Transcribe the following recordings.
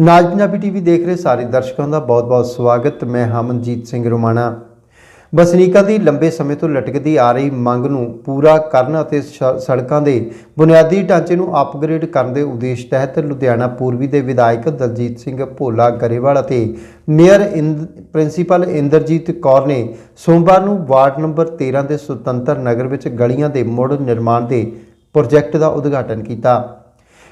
ਨਾਜ Punjabi TV ਦੇਖ ਰਹੇ ਸਾਰੇ ਦਰਸ਼ਕਾਂ ਦਾ ਬਹੁਤ-ਬਹੁਤ ਸਵਾਗਤ। ਮੈਂ ਹਮਨਜੀਤ ਸਿੰਘ ਰੋਮਾਣਾ। ਵਸਨੀਕਾਂ ਦੀ ਲੰਬੇ ਸਮੇਂ ਤੋਂ ਲਟਕਦੀ ਆ ਰਹੀ ਮੰਗ ਨੂੰ ਪੂਰਾ ਕਰਨ ਅਤੇ ਸੜਕਾਂ ਦੇ ਬੁਨਿਆਦੀ ਢਾਂਚੇ ਨੂੰ ਅਪਗ੍ਰੇਡ ਕਰਨ ਦੇ ਉਦੇਸ਼ ਤਹਿਤ ਲੁਧਿਆਣਾ ਪੂਰਬੀ ਦੇ ਵਿਧਾਇਕ ਦਲਜੀਤ ਸਿੰਘ ਭੋਲਾ ਗਰੇਵਾਲ ਅਤੇ ਮੇਅਰ ਇੰਦ- ਪ੍ਰਿੰਸੀਪਲ ਇੰਦਰਜੀਤ ਕੌਰ ਨੇ ਸੋਮਵਾਰ ਨੂੰ ਵਾਰਡ ਨੰਬਰ 13 ਦੇ ਸੁਤੰਤਰ ਨਗਰ ਵਿੱਚ ਗਲੀਆਂ ਦੇ ਮੁੜ ਨਿਰਮਾਣ ਦੇ ਪ੍ਰੋਜੈਕਟ ਦਾ ਉਦਘਾਟਨ ਕੀਤਾ।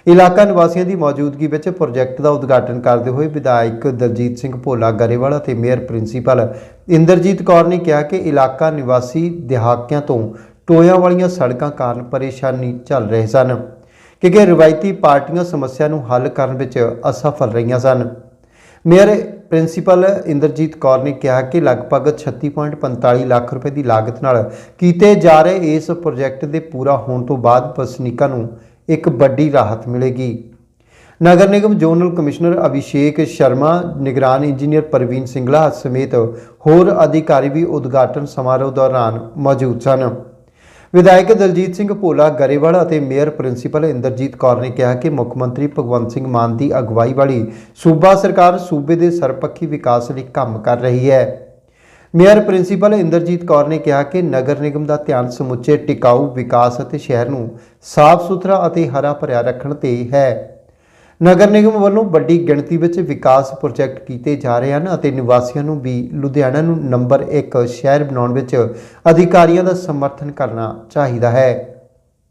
ਇਲਾਕਾ ਨਿਵਾਸੀਆਂ ਦੀ ਮੌਜੂਦਗੀ ਵਿੱਚ ਪ੍ਰੋਜੈਕਟ ਦਾ ਉਦਘਾਟਨ ਕਰਦੇ ਹੋਏ ਵਿਧਾਇਕ ਦਲਜੀਤ ਸਿੰਘ ਭੋਲਾ ਗਰੇਵਾਲ ਅਤੇ ਮੇਅਰ ਪ੍ਰਿੰਸੀਪਲ ਇੰਦਰਜੀਤ ਕੌਰ ਨੇ ਕਿਹਾ ਕਿ ਇਲਾਕਾ ਨਿਵਾਸੀ ਦਿਹਾਕਿਆਂ ਤੋਂ ਟੋਇਆਂ ਵਾਲੀਆਂ ਸੜਕਾਂ ਕਾਰਨ ਪਰੇਸ਼ਾਨੀ ਚੱਲ ਰਹੇ ਸਨ, ਕਿਉਂਕਿ ਰਵਾਇਤੀ ਪਾਰਟੀਆਂ ਸਮੱਸਿਆ ਨੂੰ ਹੱਲ ਕਰਨ ਵਿੱਚ ਅਸਫਲ ਰਹੀਆਂ ਸਨ। ਮੇਅਰ ਪ੍ਰਿੰਸੀਪਲ ਇੰਦਰਜੀਤ ਕੌਰ ਨੇ ਕਿਹਾ ਕਿ ਲਗਭਗ 36.45 ਲੱਖ ਰੁਪਏ ਦੀ ਲਾਗਤ ਨਾਲ ਕੀਤੇ ਜਾ ਰਹੇ ਇਸ ਪ੍ਰੋਜੈਕਟ ਦੇ ਪੂਰਾ ਹੋਣ ਤੋਂ ਬਾਅਦ ਵਸਨੀਕਾਂ ਨੂੰ ਇੱਕ ਵੱਡੀ ਰਾਹਤ ਮਿਲੇਗੀ। ਨਗਰ ਨਿਗਮ ਜ਼ੋਨਲ ਕਮਿਸ਼ਨਰ ਅਭਿਸ਼ੇਕ ਸ਼ਰਮਾ, ਨਿਗਰਾਨ ਇੰਜੀਨੀਅਰ ਪ੍ਰਵੀਨ ਸਿੰਗਲਾ ਸਮੇਤ ਹੋਰ ਅਧਿਕਾਰੀ ਵੀ ਉਦਘਾਟਨ ਸਮਾਰੋਹ ਦੌਰਾਨ ਮੌਜੂਦ ਸਨ। ਵਿਧਾਇਕ ਦਲਜੀਤ ਸਿੰਘ ਭੋਲਾ ਗਰੇਵਾਲ ਅਤੇ ਮੇਅਰ ਪ੍ਰਿੰਸੀਪਲ ਇੰਦਰਜੀਤ ਕੌਰ ਨੇ ਕਿਹਾ ਕਿ ਮੁੱਖ ਮੰਤਰੀ ਭਗਵੰਤ ਸਿੰਘ ਮਾਨ ਦੀ ਅਗਵਾਈ ਵਾਲੀ ਸੂਬਾ ਸਰਕਾਰ ਸੂਬੇ ਦੇ ਸਰਪੱਖੀ ਵਿਕਾਸ ਲਈ ਕੰਮ ਕਰ ਰਹੀ ਹੈ। ਮੇਅਰ ਪ੍ਰਿੰਸੀਪਲ ਇੰਦਰਜੀਤ ਕੌਰ ਨੇ ਕਿਹਾ ਕਿ ਨਗਰ ਨਿਗਮ ਦਾ ਧਿਆਨ ਸਮੁੱਚੇ ਟਿਕਾਊ ਵਿਕਾਸ ਅਤੇ ਸ਼ਹਿਰ ਨੂੰ ਸਾਫ਼ ਸੁਥਰਾ ਅਤੇ ਹਰਾ ਭਰਿਆ ਰੱਖਣ ਤੇ ਹੈ ਨਗਰ ਨਿਗਮ ਵੱਲੋਂ ਵੱਡੀ ਗਿਣਤੀ ਵਿੱਚ ਵਿਕਾਸ ਪ੍ਰੋਜੈਕਟ ਕੀਤੇ ਜਾ ਰਹੇ ਹਨ ਅਤੇ ਨਿਵਾਸੀਆਂ ਨੂੰ ਵੀ ਲੁਧਿਆਣਾ ਨੂੰ ਨੰਬਰ 1 ਸ਼ਹਿਰ ਬਣਾਉਣ ਵਿੱਚ ਅਧਿਕਾਰੀਆਂ ਦਾ ਸਮਰਥਨ ਕਰਨਾ ਚਾਹੀਦਾ ਹੈ।